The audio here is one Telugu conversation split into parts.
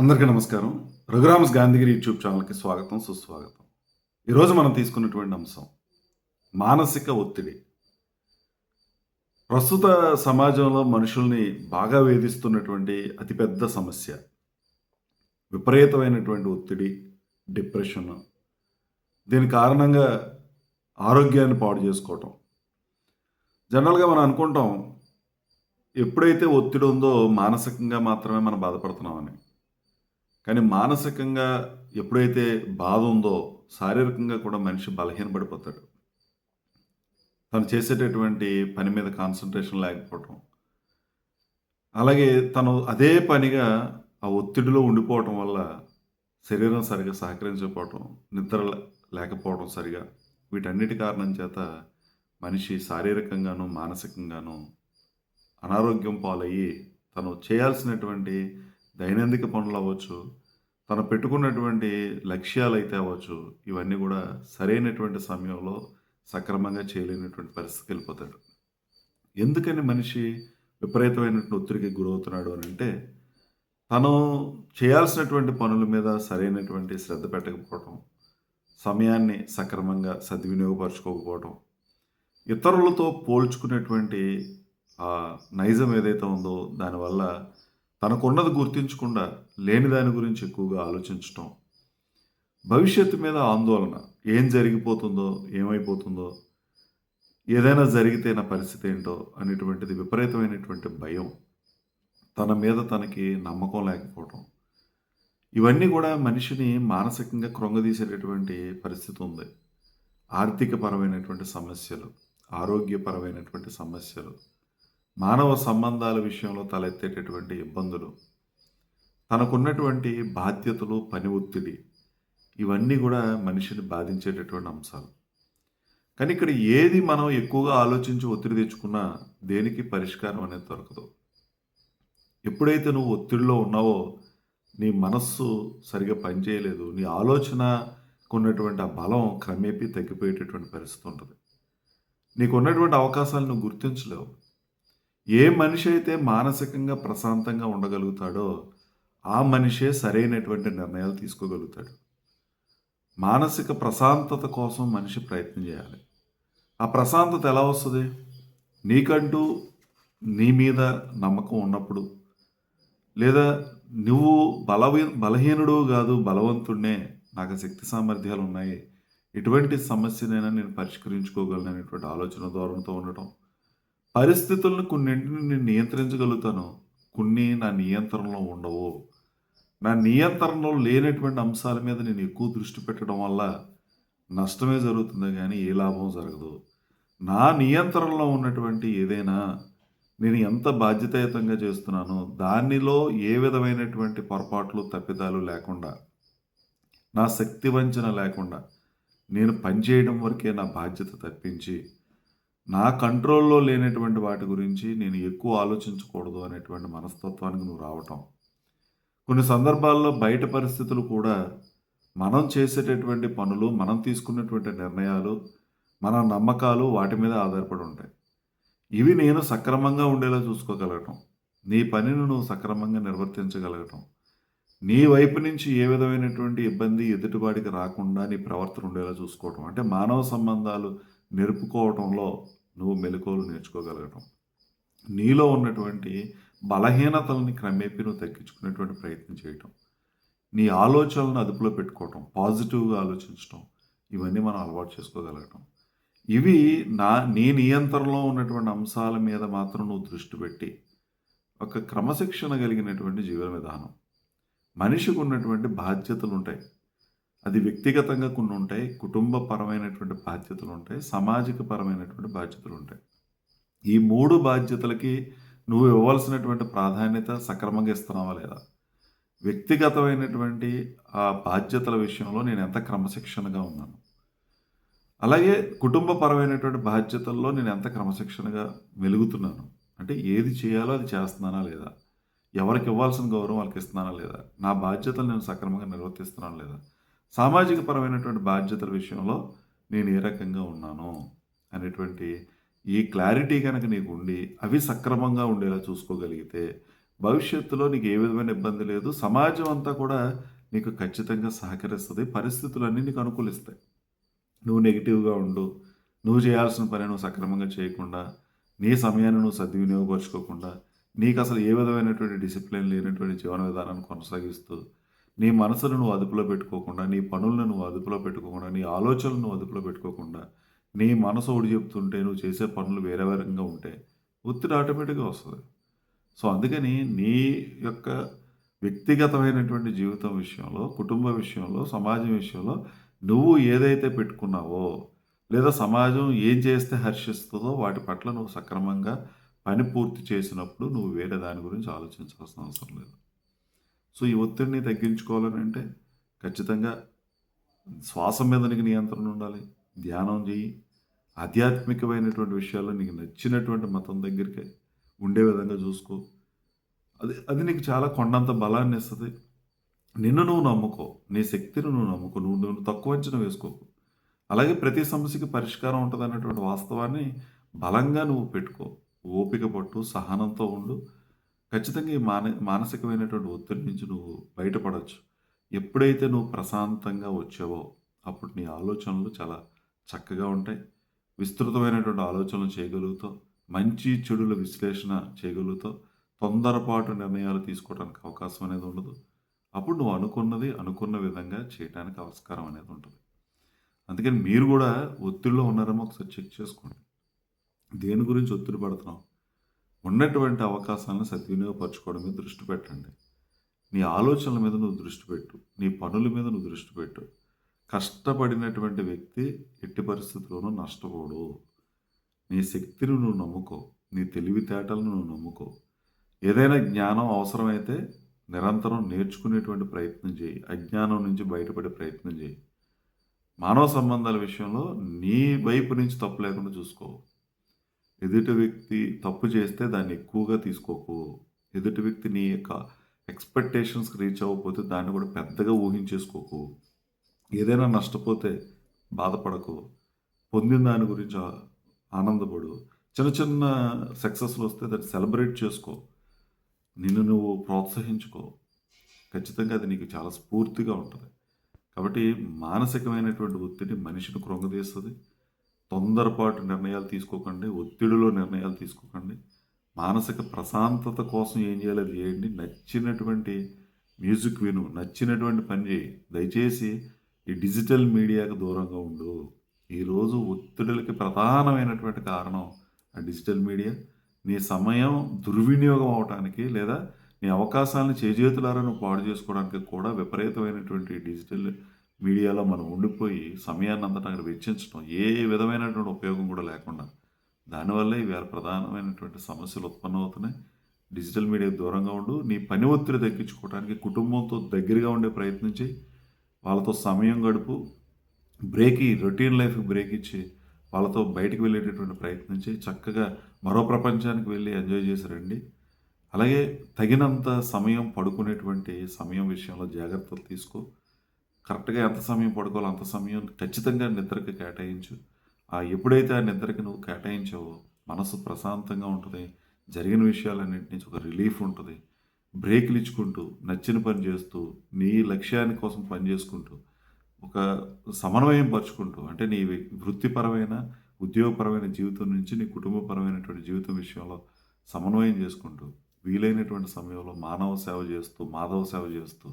అందరికీ నమస్కారం. రఘురామ్స్ గాంధీగిరి యూట్యూబ్ ఛానల్కి స్వాగతం సుస్వాగతం. ఈరోజు మనం తీసుకున్నటువంటి అంశం మానసిక ఒత్తిడి. ప్రస్తుత సమాజంలో మనుషుల్ని బాగా వేధిస్తున్నటువంటి అతిపెద్ద సమస్య విపరీతమైనటువంటి ఒత్తిడి డిప్రెషన్. దీని కారణంగా ఆరోగ్యాన్ని పాడు చేసుకోవటం. జనరల్గా మనం అనుకుంటాం ఎప్పుడైతే ఒత్తిడి ఉందో మానసికంగా మాత్రమే మనం బాధపడుతున్నామని. కానీ మానసికంగా ఎప్పుడైతే బాధ ఉందో శారీరకంగా కూడా మనిషి బలహీనపడిపోతాడు. తను చేసేటటువంటి పని మీద కాన్సన్ట్రేషన్ లేకపోవటం. అలాగే తను అదే పనిగా ఆ ఒత్తిడిలో ఉండిపోవటం వల్ల శరీరం సరిగా సహకరించకపోవటం నిద్ర లే- లేకపోవడం సరిగా వీటన్నిటి కారణం చేత మనిషి శారీరకంగాను మానసికంగాను అనారోగ్యం పాలయ్యి తను చేయాల్సినటువంటి దైనందిక పనులు అవ్వచ్చు తను పెట్టుకున్నటువంటి లక్ష్యాలు అయితే అవ్వచ్చు ఇవన్నీ కూడా సరైనటువంటి సమయంలో సక్రమంగా చేయలేనటువంటి పరిస్థితికి వెళ్ళిపోతాడు. ఎందుకని మనిషి విపరీతమైనటువంటి ఒత్తిడికి గురవుతున్నాడు అని అంటే తను చేయాల్సినటువంటి పనుల మీద సరైనటువంటి శ్రద్ధ పెట్టకపోవటం సమయాన్ని సక్రమంగా సద్వినియోగపరచుకోకపోవటం ఇతరులతో పోల్చుకునేటువంటి ఆ నైజం ఏదైతే ఉందో దానివల్ల తనకున్నది గుర్తించకుండా లేని దాని గురించి ఎక్కువగా ఆలోచించటం. భవిష్యత్తు మీద ఆందోళన. ఏం జరిగిపోతుందో ఏమైపోతుందో ఏదైనా జరిగితే నా పరిస్థితి ఏంటో అనేటువంటిది విపరీతమైనటువంటి భయం. తన మీద తనకి నమ్మకం లేకపోవటం. ఇవన్నీ కూడా మనిషిని మానసికంగా కృంగదీసేటటువంటి పరిస్థితి ఉంది. ఆర్థిక పరమైనటువంటి సమస్యలు ఆరోగ్యపరమైనటువంటి సమస్యలు మానవ సంబంధాల విషయంలో తలెత్తేటటువంటి ఇబ్బందులు తనకున్నటువంటి బాధ్యతలు పని ఒత్తిడి ఇవన్నీ కూడా మనిషిని బాధించేటటువంటి అంశాలు. కానీ ఇక్కడ ఏది మనం ఎక్కువగా ఆలోచించి ఒత్తిడి తెచ్చుకున్నా దేనికి పరిష్కారం అనేది దొరకదు. ఎప్పుడైతే నువ్వు ఒత్తిడిలో ఉన్నావో నీ మనస్సు సరిగా పనిచేయలేదు నీ ఆలోచనకు ఉన్నటువంటి ఆ బలం క్రమేపీ తగ్గిపోయేటటువంటి పరిస్థితి ఉంటుంది. నీకు ఉన్నటువంటి అవకాశాలు నువ్వు గుర్తించలేవు. ఏ మనిషి అయితే మానసికంగా ప్రశాంతంగా ఉండగలుగుతాడో ఆ మనిషే సరైనటువంటి నిర్ణయాలు తీసుకోగలుగుతాడు. మానసిక ప్రశాంతత కోసం మనిషి ప్రయత్నం చేయాలి. ఆ ప్రశాంతత ఎలా వస్తుంది? నీకంటూ నీ మీద నమ్మకం ఉన్నప్పుడు లేదా నువ్వు బలవీ బలహీనుడు కాదు బలవంతుడినే నాకు శక్తి సామర్థ్యాలు ఉన్నాయి ఎటువంటి సమస్యనైనా నేను పరిష్కరించుకోగలను అనేటువంటి ఆలోచన ధోరణితో ఉండటం పరిస్థితులను కొన్నింటిని నేను నియంత్రించగలుగుతాను. కొన్ని నా నియంత్రణలో ఉండవు. నా నియంత్రణలో లేనటువంటి అంశాల మీద నేను ఎక్కువ దృష్టి పెట్టడం వల్ల నష్టమే జరుగుతుంది కానీ ఏ లాభం జరగదు. నా నియంత్రణలో ఉన్నటువంటి ఏదైనా నేను ఎంత బాధ్యతాయుతంగా చేస్తున్నానో దానిలో ఏ విధమైనటువంటి పొరపాట్లు తప్పిదాలు లేకుండా నా శక్తి వంచన లేకుండా నేను పనిచేయడం వరకే నా బాధ్యత తప్పించి నా కంట్రోల్లో లేనటువంటి వాటి గురించి నేను ఎక్కువ ఆలోచించకూడదు అనేటువంటి మనస్తత్వానికి నువ్వు రావటం. కొన్ని సందర్భాల్లో బయట పరిస్థితులు కూడా మనం చేసేటటువంటి పనులు మనం తీసుకున్నటువంటి నిర్ణయాలు మన నమ్మకాలు వాటి మీద ఆధారపడి ఉంటాయి. ఇవి నేను సక్రమంగా ఉండేలా చూసుకోగలగటం. నీ పనిని నువ్వు సక్రమంగా నిర్వర్తించగలగటం. నీ వైపు నుంచి ఏ విధమైనటువంటి ఇబ్బంది ఎదుటివాడికి రాకుండా నీ ప్రవర్తన ఉండేలా చూసుకోవటం. అంటే మానవ సంబంధాలు నెరుపుకోవటంలో నువ్వు మెలకువలు నేర్చుకోగలగటం. నీలో ఉన్నటువంటి బలహీనతల్ని క్రమేపీ నువ్వు తగ్గించుకునేటువంటి ప్రయత్నం చేయటం. నీ ఆలోచనలను అదుపులో పెట్టుకోవటం పాజిటివ్గా ఆలోచించటం ఇవన్నీ మనం అలవాటు చేసుకోగలగటం. ఇవి నా నీ నియంత్రణలో ఉన్నటువంటి అంశాల మీద మాత్రం నువ్వు దృష్టి పెట్టి ఒక క్రమశిక్షణ కలిగినటువంటి జీవన విధానం. మనిషికి ఉన్నటువంటి బాధ్యతలు ఉంటాయి అది వ్యక్తిగతంగా కొన్ని ఉంటాయి కుటుంబ పరమైనటువంటి బాధ్యతలు ఉంటాయి సామాజిక పరమైనటువంటి బాధ్యతలు ఉంటాయి. ఈ మూడు బాధ్యతలకి నువ్వు ఇవ్వాల్సినటువంటి ప్రాధాన్యత సక్రమంగా ఇస్తున్నావా లేదా? వ్యక్తిగతమైనటువంటి ఆ బాధ్యతల విషయంలో నేను ఎంత క్రమశిక్షణగా ఉన్నాను? అలాగే కుటుంబపరమైనటువంటి బాధ్యతల్లో నేను ఎంత క్రమశిక్షణగా మెలుగుతున్నాను? అంటే ఏది చేయాలో అది చేస్తున్నానా లేదా? ఎవరికి ఇవ్వాల్సిన గౌరవం వాళ్ళకి ఇస్తున్నానా లేదా? నా బాధ్యతలు నేను సక్రమంగా నిర్వర్తిస్తున్నాను లేదా? సామాజిక పరమైనటువంటి బాధ్యతల విషయంలో నేను ఏ రకంగా ఉన్నాను అనేటువంటి ఈ క్లారిటీ కనుక నీకు ఉండి అవి సక్రమంగా ఉండేలా చూసుకోగలిగితే భవిష్యత్తులో నీకు ఏ విధమైన ఇబ్బంది లేదు సమాజం అంతా కూడా నీకు ఖచ్చితంగా సహకరిస్తుంది పరిస్థితులన్నీ నీకు అనుకూలిస్తాయి. నువ్వు నెగిటివ్గా ఉండు నువ్వు చేయాల్సిన పని నువ్వు సక్రమంగా చేయకుండా నీ సమయాన్ని నువ్వు సద్వినియోగపరచుకోకుండా నీకు అసలు ఏ విధమైనటువంటి డిసిప్లిన్ లేనటువంటి జీవన విధానాన్ని కొనసాగిస్తూ నీ మనసును నువ్వు అదుపులో పెట్టుకోకుండా నీ పనులను నువ్వు అదుపులో పెట్టుకోకుండా నీ ఆలోచనలు నువ్వు అదుపులో పెట్టుకోకుండా నీ మనసు ఒకటి చెప్తుంటే నువ్వు చేసే పనులు వేరే వేరంగా ఉంటే ఒత్తిడి ఆటోమేటిక్గా వస్తుంది. సో అందుకని నీ యొక్క వ్యక్తిగతమైనటువంటి జీవితం విషయంలో కుటుంబ విషయంలో సమాజం విషయంలో నువ్వు ఏదైతే పెట్టుకున్నావో లేదా సమాజం ఏం చేస్తే హర్షిస్తుందో వాటి పట్ల నువ్వు సక్రమంగా పని పూర్తి చేసినప్పుడు నువ్వు వేరే దాని గురించి ఆలోచించాల్సిన అవసరం లేదు. సో ఈ ఒత్తిడిని తగ్గించుకోవాలని అంటే ఖచ్చితంగా శ్వాస మీద నీకు నియంత్రణ ఉండాలి ధ్యానం చెయ్యి. ఆధ్యాత్మికమైనటువంటి విషయాల్లో నీకు నచ్చినటువంటి మతం దగ్గరికి ఉండే విధంగా చూసుకో. అది అది నీకు చాలా కొండంత బలాన్ని ఇస్తుంది. నిన్ను నువ్వు నమ్ముకో నీ శక్తిని నువ్వు నమ్ముకో నువ్వు నువ్వు తక్కువ అంచనా వేసుకోకు అలాగే ప్రతి సమస్యకి పరిష్కారం ఉంటుంది అన్నటువంటి వాస్తవాన్ని బలంగా నువ్వు పెట్టుకో. ఓపిక పట్టు సహనంతో ఉండు. ఖచ్చితంగా ఈ మాన మానసికమైనటువంటి ఒత్తిడి నుంచి నువ్వు బయటపడవచ్చు ఎప్పుడైతే నువ్వు ప్రశాంతంగా వచ్చావో అప్పుడు నీ ఆలోచనలు చాలా చక్కగా ఉంటాయి. విస్తృతమైనటువంటి ఆలోచనలు చేయగలుగుతావు. మంచి చెడుల విశ్లేషణ చేయగలుగుతావు. తొందరపాటు నిర్ణయాలు తీసుకోవడానికి అవకాశం అనేది ఉండదు. అప్పుడు నువ్వు అనుకున్నది అనుకున్న విధంగా చేయడానికి ఆస్కారం అనేది ఉంటుంది. అందుకని మీరు కూడా ఒత్తిడిలో ఉన్నారేమో ఒకసారి చెక్ చేసుకోండి. దేని గురించి ఒత్తిడి పడుతున్నావు? ఉన్నటువంటి అవకాశాలను సద్వినియోగపరచుకోవడం మీద దృష్టి పెట్టండి. నీ ఆలోచనల మీద నువ్వు దృష్టి పెట్టు. నీ పనుల మీద నువ్వు దృష్టి పెట్టు. కష్టపడినటువంటి వ్యక్తి ఎట్టి పరిస్థితుల్లోనూ నష్టపోడు. నీ శక్తిని నువ్వు నమ్ముకో. నీ తెలివితేటలను నువ్వు నమ్ముకో. ఏదైనా జ్ఞానం అవసరమైతే నిరంతరం నేర్చుకునేటువంటి ప్రయత్నం చేయి. అజ్ఞానం నుంచి బయటపడే ప్రయత్నం చేయి. మానవ సంబంధాల విషయంలో నీ వైపు నుంచి తప్పు లేకుండా చూసుకో. ఎదుటి వ్యక్తి తప్పు చేస్తే దాన్ని ఎక్కువగా తీసుకోకు. ఎదుటి వ్యక్తి నీ యొక్క ఎక్స్పెక్టేషన్స్కి రీచ్ అవ్వకపోతే దాన్ని కూడా పెద్దగా ఊహించేసుకోకు. ఏదైనా నష్టపోతే బాధపడకు. పొందిన దాని గురించి ఆనందపడు. చిన్న చిన్న సక్సెస్లు వస్తే దాన్ని సెలబ్రేట్ చేసుకో. నిన్ను నువ్వు ప్రోత్సహించుకో. ఖచ్చితంగా అది నీకు చాలా స్ఫూర్తిగా ఉంటుంది. కాబట్టి మానసికమైనటువంటి ఒత్తిడి మనిషిని కృంగదీస్తుంది. తొందరపాటు నిర్ణయాలు తీసుకోకండి ఒత్తిడిలో నిర్ణయాలు తీసుకోకండి. మానసిక ప్రశాంతత కోసం ఏం చేయాలి? అది చేయండి. నచ్చినటువంటి మ్యూజిక్ విను నచ్చినటువంటి పని చేయి. దయచేసి ఈ డిజిటల్ మీడియాకు దూరంగా ఉండు. ఈరోజు ఒత్తిడులకి ప్రధానమైనటువంటి కారణం ఆ డిజిటల్ మీడియా. నీ సమయం దుర్వినియోగం అవడానికి లేదా నీ అవకాశాలను చేజేతులారా నువ్వు పాడు చేసుకోవడానికి కూడా విపరీతమైనటువంటి డిజిటల్ మీడియాలో మనం ఉండిపోయి సమయాన్ని అంతటా అక్కడ వెచ్చించడం ఏ విధమైనటువంటి ఉపయోగం కూడా లేకుండా దానివల్లే ఇవాళ ప్రధానమైనటువంటి సమస్యలు ఉత్పన్నమవుతున్నాయి. డిజిటల్ మీడియాకు దూరంగా ఉండు నీ పని ఒత్తిడి తగ్గించుకోవడానికి కుటుంబంతో దగ్గరగా ఉండే ప్రయత్నం చేయి. వాళ్ళతో సమయం గడుపు బ్రేక్ ఈ రొటీన్ లైఫ్కి బ్రేక్ ఇచ్చి వాళ్ళతో బయటకు వెళ్ళేటటువంటి ప్రయత్నం చేయి. చక్కగా మరో ప్రపంచానికి వెళ్ళి ఎంజాయ్ చేసి రండి. అలాగే తగినంత సమయం పడుకునేటువంటి సమయం విషయంలో జాగ్రత్తలు తీసుకో. కరెక్ట్గా ఎంత సమయం పడుకోవాలో అంత సమయం ఖచ్చితంగా నిద్రకి కేటాయించు. ఆ ఎప్పుడైతే ఆ నిద్రకి నువ్వు కేటాయించావో మనసు ప్రశాంతంగా ఉంటుంది. జరిగిన విషయాలన్నింటి నుంచి ఒక రిలీఫ్ ఉంటుంది. బ్రేక్లు ఇచ్చుకుంటూ నచ్చిన పని చేస్తూ నీ లక్ష్యాని కోసం పని చేసుకుంటూ ఒక సమన్వయం పరుచుకుంటూ అంటే నీ వృత్తిపరమైన ఉద్యోగపరమైన జీవితం నుంచి నీ కుటుంబపరమైనటువంటి జీవితం విషయంలో సమన్వయం చేసుకుంటూ వీలైనటువంటి సమయంలో మానవ సేవ చేస్తూ మాధవ సేవ చేస్తూ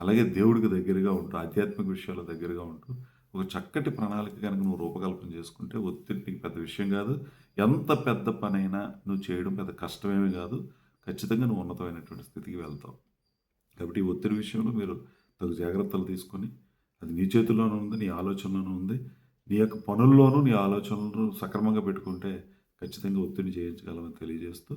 అలాగే దేవుడికి దగ్గరగా ఉంటూ ఆధ్యాత్మిక విషయాల దగ్గరగా ఉంటూ ఒక చక్కటి ప్రణాళిక కనుక నువ్వు రూపకల్పన చేసుకుంటే ఒత్తిడి నీకు పెద్ద విషయం కాదు. ఎంత పెద్ద పనైనా నువ్వు చేయడం పెద్ద కష్టమేమీ కాదు. ఖచ్చితంగా నువ్వు ఉన్నతమైనటువంటి స్థితికి వెళ్తావు. కాబట్టి ఈ ఒత్తిడి విషయంలో మీరు తగు జాగ్రత్తలు తీసుకొని అది నీ చేతుల్లోనూ ఉంది నీ ఆలోచనలోనూ ఉంది. నీ యొక్క పనుల్లోనూ నీ ఆలోచనలను సక్రమంగా పెట్టుకుంటే ఖచ్చితంగా ఒత్తిడి చేయించగలమని తెలియజేస్తూ